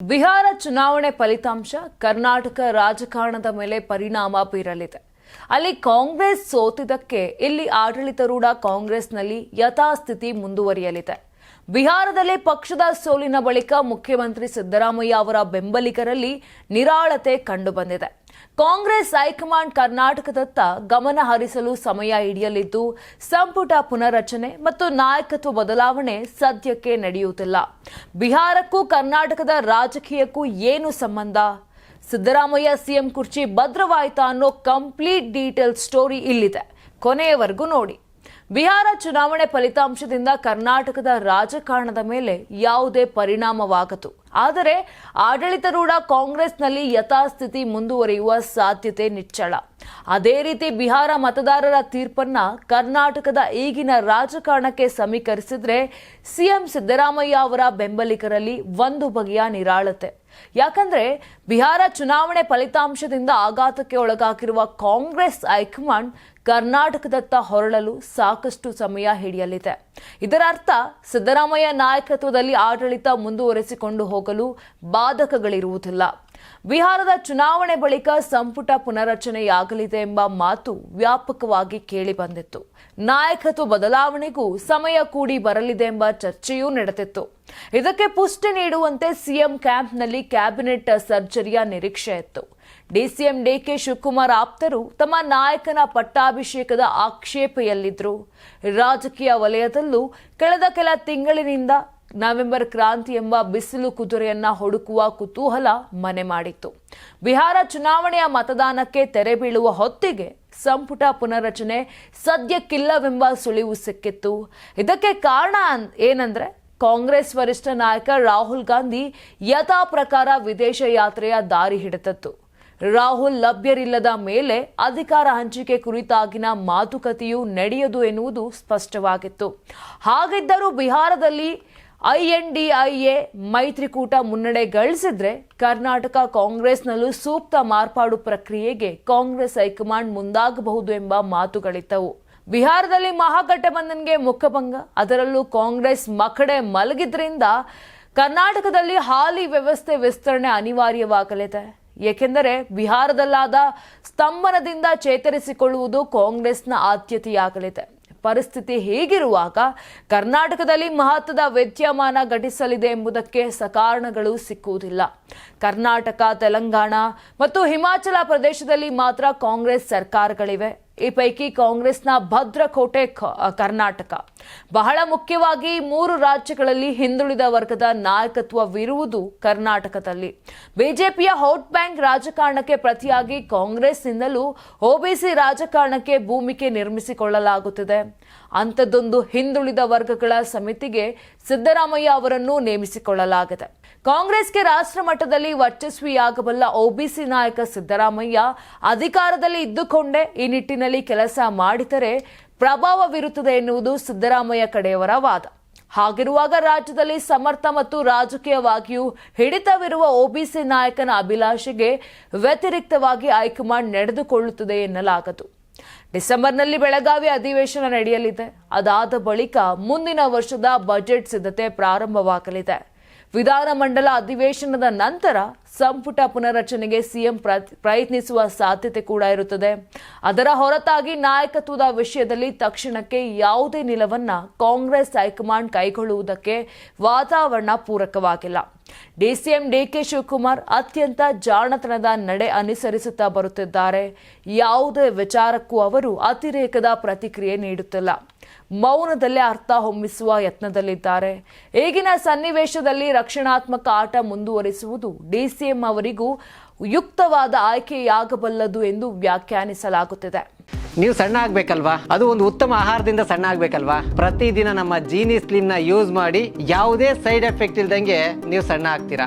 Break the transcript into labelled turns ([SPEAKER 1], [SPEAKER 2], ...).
[SPEAKER 1] ಬಿಹಾರ ಚುನಾವಣೆ ಫಲಿತಾಂಶ, ಕರ್ನಾಟಕ ರಾಜಕಾರಣದ ಮೇಲೆ ಪರಿಣಾಮ ಬೀರಲಿದೆ. ಅಲ್ಲಿ ಕಾಂಗ್ರೆಸ್ ಸೋತಿದ್ದಕ್ಕೆ ಇಲ್ಲಿ ಆಡಳಿತಾರೂಢ ಕಾಂಗ್ರೆಸ್ನಲ್ಲಿ ಯಥಾಸ್ಥಿತಿ ಮುಂದುವರಿಯಲಿದೆ. ಬಿಹಾರದಲ್ಲಿ ಪಕ್ಷದ ಸೋಲಿನ ಬಳಿಕ ಮುಖ್ಯಮಂತ್ರಿ ಸಿದ್ದರಾಮಯ್ಯ ಅವರ ಬೆಂಬಲಿಗರಲ್ಲಿ ನಿರಾಳತೆ ಕಂಡುಬಂದಿದೆ. ಕಾಂಗ್ರೆಸ್ ಹೈಕಮಾಂಡ್ ಕರ್ನಾಟಕದತ್ತ ಗಮನ ಹರಿಸಲು ಸಮಯ ಹಿಡಿಯಲಿದ್ದು, ಸಂಪುಟ ಪುನರಚನೆ ಮತ್ತು ನಾಯಕತ್ವ ಬದಲಾವಣೆ ಸದ್ಯಕ್ಕೆ ನಡೆಯುತ್ತಿಲ್ಲ. ಬಿಹಾರಕ್ಕೂ ಕರ್ನಾಟಕದ ರಾಜಕೀಯಕ್ಕೂ ಏನು ಸಂಬಂಧ? ಸಿದ್ದರಾಮಯ್ಯ ಸಿಎಂ ಕುರ್ಚಿ ಭದ್ರವಾಯ್ತಾ ಅನ್ನೋ ಕಂಪ್ಲೀಟ್ ಡೀಟೇಲ್ ಸ್ಟೋರಿ ಇಲ್ಲಿದೆ. ಕೊನೆಯವರೆಗೂ ನೋಡಿ. ಬಿಹಾರ ಚುನಾವಣೆ ಫಲಿತಾಂಶದಿಂದ ಕರ್ನಾಟಕದ ರಾಜಕಾರಣದ ಮೇಲೆ ಯಾವುದೇ ಪರಿಣಾಮವಾಗದು. ಆದರೆ ಆಡಳಿತಾರೂಢ ಕಾಂಗ್ರೆಸ್ನಲ್ಲಿ ಯಥಾಸ್ಥಿತಿ ಮುಂದುವರಿಯುವ ಸಾಧ್ಯತೆ ನಿಚ್ಚಳ. ಅದೇ ರೀತಿ ಬಿಹಾರ ಮತದಾರರ ತೀರ್ಪನ್ನ ಕರ್ನಾಟಕದ ಈಗಿನ ರಾಜಕಾರಣಕ್ಕೆ ಸಮೀಕರಿಸಿದ್ರೆ ಸಿಎಂ ಸಿದ್ದರಾಮಯ್ಯ ಅವರ ಬೆಂಬಲಿಗರಲ್ಲಿ ಒಂದು ಬಗೆಯ ನಿರಾಳತೆ. ಯಾಕಂದ್ರೆ ಬಿಹಾರ ಚುನಾವಣೆ ಫಲಿತಾಂಶದಿಂದ ಆಘಾತಕ್ಕೆ ಒಳಗಾಗಿರುವ ಕಾಂಗ್ರೆಸ್ ಹೈಕಮಾಂಡ್ ಕರ್ನಾಟಕದತ್ತ ಹೊರಳಲು ಸಾಕಷ್ಟು ಸಮಯ ಹಿಡಿಯಲಿದೆ. ಇದರರ್ಥ ಸಿದ್ದರಾಮಯ್ಯ ನಾಯಕತ್ವದಲ್ಲಿ ಆಡಳಿತ ಮುಂದುವರೆಸಿಕೊಂಡು ಹೋಗಲು ಬಾಧಕಗಳಿರುವುದಿಲ್ಲ. ಬಿಹಾರದ ಚುನಾವಣೆ ಬಳಿಕ ಸಂಪುಟ ಪುನರಚನೆಯಾಗಲಿದೆ ಎಂಬ ಮಾತು ವ್ಯಾಪಕವಾಗಿ ಕೇಳಿಬಂದಿತ್ತು. ನಾಯಕತ್ವ ಬದಲಾವಣೆಗೂ ಸಮಯ ಕೂಡಿ ಬರಲಿದೆ ಎಂಬ ಚರ್ಚೆಯೂ ನಡೆದಿತ್ತು. ಇದಕ್ಕೆ ಪುಷ್ಟಿ ನೀಡುವಂತೆ ಸಿಎಂ ಕ್ಯಾಂಪ್ನಲ್ಲಿ ಕ್ಯಾಬಿನೆಟ್ ಸರ್ಜರಿಯ ನಿರೀಕ್ಷೆ ಇತ್ತು. ಡಿಸಿಎಂ ಡಿಕೆ ಶಿವಕುಮಾರ್ ಆಪ್ತರು ತಮ್ಮ ನಾಯಕನ ಪಟ್ಟಾಭಿಷೇಕದ ಆಕ್ಷೇಪೆಯಲ್ಲಿದ್ದರು ರಾಜಕೀಯ ವಲಯದಲ್ಲೂ ಕಳೆದ ಕೆಲ ತಿಂಗಳಿನಿಂದ ನವೆಂಬರ್ ಕ್ರಾಂತಿ ಎಂಬ ಬಿಸಿಲು ಕುದುರೆಯನ್ನ ಹುಡುಕುವ ಕುತೂಹಲ ಮನೆ ಮಾಡಿತ್ತು. ಬಿಹಾರ ಚುನಾವಣೆಯ ಮತದಾನಕ್ಕೆ ತೆರೆ ಬೀಳುವ ಹೊತ್ತಿಗೆ ಸಂಪುಟ ಪುನರಚನೆ ಸದ್ಯಕ್ಕಿಲ್ಲವೆಂಬ ಸುಳಿವು ಸಿಕ್ಕಿತ್ತು. ಇದಕ್ಕೆ ಕಾರಣ ಏನಂದ್ರೆ ಕಾಂಗ್ರೆಸ್ ವರಿಷ್ಠ ನಾಯಕ ರಾಹುಲ್ ಗಾಂಧಿ ಯಥಾ ಪ್ರಕಾರ ವಿದೇಶ ಯಾತ್ರೆಯ ದಾರಿ ಹಿಡಿತತ್ತು ರಾಹುಲ್ ಲಭ್ಯರಿಲ್ಲದ ಮೇಲೆ ಅಧಿಕಾರ ಹಂಚಿಕೆ ಕುರಿತಾಗಿನ ಮಾತುಕತೆಯು ನಡೆಯದು ಎನ್ನುವುದು ಸ್ಪಷ್ಟವಾಗಿತ್ತು. ಹಾಗಿದ್ದರೂ ಬಿಹಾರದಲ್ಲಿ ಐಎನ್ಡಿಐಎ ಮೈತ್ರಿಕೂಟ ಮುನ್ನಡೆ ಗಳಿಸಿದ್ರೆ ಕರ್ನಾಟಕ ಕಾಂಗ್ರೆಸ್ನಲ್ಲೂ ಸೂಕ್ತ ಮಾರ್ಪಾಡು ಪ್ರಕ್ರಿಯೆಗೆ ಕಾಂಗ್ರೆಸ್ ಹೈಕಮಾಂಡ್ ಮುಂದಾಗಬಹುದು ಎಂಬ ಮಾತುಗಳಿದ್ದವು. ಬಿಹಾರದಲ್ಲಿ ಮಹಾಗಠಬಂಧನ್ಗೆ ಮುಖಭಂಗ. ಅದರಲ್ಲೂ ಕಾಂಗ್ರೆಸ್ ಮಕಡೆ ಮಲಗಿದ್ರಿಂದ ಕರ್ನಾಟಕದಲ್ಲಿ ಹಾಲಿ ವ್ಯವಸ್ಥೆ ವಿಸ್ತರಣೆ ಅನಿವಾರ್ಯವಾಗಲಿದೆ. ಏಕೆಂದರೆ ಬಿಹಾರದಲ್ಲಾದ ಸ್ತಂಭನದಿಂದ ಚೇತರಿಸಿಕೊಳ್ಳುವುದು ಕಾಂಗ್ರೆಸ್ನ ಆದ್ಯತೆಯಾಗಲಿದೆ. ಪರಿಸ್ಥಿತಿ ಹೀಗಿರುವಾಗ ಕರ್ನಾಟಕದಲ್ಲಿ ಮಹತ್ವದ ವಿದ್ಯಮಾನ ಘಟಿಸಲಿದೆ ಎಂಬುದಕ್ಕೆ ಸಕಾರಣಗಳು ಸಿಕ್ಕುವುದಿಲ್ಲ. ಕರ್ನಾಟಕ, ತೆಲಂಗಾಣ ಮತ್ತು ಹಿಮಾಚಲ ಪ್ರದೇಶದಲ್ಲಿ ಮಾತ್ರ ಕಾಂಗ್ರೆಸ್ ಸರ್ಕಾರಗಳಿವೆ. ಈ ಪೈಕಿ ಕಾಂಗ್ರೆಸ್ನ ಭದ್ರಕೋಟೆ ಕರ್ನಾಟಕ. ಬಹಳ ಮುಖ್ಯವಾಗಿ ಮೂರು ರಾಜ್ಯಗಳಲ್ಲಿ ಹಿಂದುಳಿದ ವರ್ಗದ ನಾಯಕತ್ವವಿರುವುದು ಕರ್ನಾಟಕದಲ್ಲಿ. ಬಿಜೆಪಿಯ ಹೌಟ್ ಬ್ಯಾಂಕ್ ರಾಜಕಾರಣಕ್ಕೆ ಪ್ರತಿಯಾಗಿ ಕಾಂಗ್ರೆಸ್ನಿಂದಲೂ ಒಬಿಸಿ ರಾಜಕಾರಣಕ್ಕೆ ಭೂಮಿಕೆ ನಿರ್ಮಿಸಿಕೊಳ್ಳಲಾಗುತ್ತಿದೆ. ಅಂಥದ್ದೊಂದು ಹಿಂದುಳಿದ ವರ್ಗಗಳ ಸಮಿತಿಗೆ ಸಿದ್ದರಾಮಯ್ಯ ಅವರನ್ನು ನೇಮಿಸಿಕೊಳ್ಳಲಾಗಿದೆ. ಕಾಂಗ್ರೆಸ್ಗೆ ರಾಷ್ಟ್ರ ಮಟ್ಟದಲ್ಲಿ ವರ್ಚಸ್ವಿಯಾಗಬಲ್ಲ ಒಬಿಸಿ ನಾಯಕ ಸಿದ್ದರಾಮಯ್ಯ ಅಧಿಕಾರದಲ್ಲಿ ಇದ್ದುಕೊಂಡೇ ಈ ನಿಟ್ಟಿನಲ್ಲಿ ಕೆಲಸ ಮಾಡಿದರೆ ಪ್ರಭಾವವಿರುತ್ತದೆ ಎನ್ನುವುದು ಸಿದ್ದರಾಮಯ್ಯ ಕಡೆಯವರ ವಾದ. ಹಾಗಿರುವಾಗ ರಾಜ್ಯದಲ್ಲಿ ಸಮರ್ಥ ಮತ್ತು ರಾಜಕೀಯವಾಗಿಯೂ ಹಿಡಿತವಿರುವ ಒಬಿಸಿ ನಾಯಕನ ಅಭಿಲಾಷೆಗೆ ವ್ಯತಿರಿಕ್ತವಾಗಿ ಹೈಕಮಾಂಡ್ ನಡೆದುಕೊಳ್ಳುತ್ತದೆ ಎನ್ನಲಾಗದು. ಡಿಸೆಂಬರ್ನಲ್ಲಿ ಬೆಳಗಾವಿ ಅಧಿವೇಶನ ನಡೆಯಲಿದೆ. ಅದಾದ ಬಳಿಕ ಮುಂದಿನ ವರ್ಷದ ಬಜೆಟ್ ಸಿದ್ಧತೆ ಪ್ರಾರಂಭವಾಗಲಿದೆ. ವಿಧಾನಮಂಡಲ ಅಧಿವೇಶನದ ನಂತರ ಸಂಪುಟ ಪುನರಚನೆಗೆ ಸಿಎಂ ಪ್ರ- ಪ್ರಯತ್ನಿಸುವ ಸಾಧ್ಯತೆ ಕೂಡ ಇರುತ್ತದೆ. ಅದರ ಹೊರತಾಗಿ ನಾಯಕತ್ವದ ವಿಷಯದಲ್ಲಿ ತಕ್ಷಣಕ್ಕೆ ಯಾವುದೇ ನಿಲವನ್ನ ಕಾಂಗ್ರೆಸ್ ಹೈಕಮಾಂಡ್ ಕೈಗೊಳ್ಳುವುದಕ್ಕೆ ವಾತಾವರಣ ಪೂರಕವಾಗಿಲ್ಲ. ಡಿಸಿಎಂ ಡಿಕೆ ಶಿವಕುಮಾರ್ ಅತ್ಯಂತ ಜಾಣತನದ ನಡೆ ಅನುಸರಿಸುತ್ತಾ ಬರುತ್ತಿದ್ದಾರೆ. ಯಾವುದೇ ವಿಚಾರಕ್ಕೂ ಅವರು ಅತಿರೇಕದ ಪ್ರತಿಕ್ರಿಯೆ ನೀಡುತ್ತಿಲ್ಲ. ಮೌನದಲ್ಲೇ ಅರ್ಥ ಹೊಮ್ಮಿಸುವ ಯತ್ನದಲ್ಲಿದ್ದಾರೆ. ಈಗಿನ ಸನ್ನಿವೇಶದಲ್ಲಿ ರಕ್ಷಣಾತ್ಮಕ ಆಟ ಮುಂದುವರಿಸುವುದು ಡಿಸಿಎಂ ಅವರಿಗೂ ಯುಕ್ತವಾದ ಆಯ್ಕೆಯಾಗಬಲ್ಲದು ಎಂದು ವ್ಯಾಖ್ಯಾನಿಸಲಾಗುತ್ತಿದೆ.
[SPEAKER 2] ನೀವು ಸಣ್ಣ ಆಗ್ಬೇಕಲ್ವಾ? ಅದು ಒಂದು ಉತ್ತಮ ಆಹಾರದಿಂದ ಸಣ್ಣ ಆಗ್ಬೇಕಲ್ವಾ? ಪ್ರತಿದಿನ ನಮ್ಮ ಜೀನಿ ಸ್ಲಿಮ್ನ ಯೂಸ್ ಮಾಡಿ ಯಾವುದೇ ಸೈಡ್ ಎಫೆಕ್ಟ್ ಇಲ್ದಂಗೆ ನೀವು ಸಣ್ಣ ಆಗ್ತೀರಾ?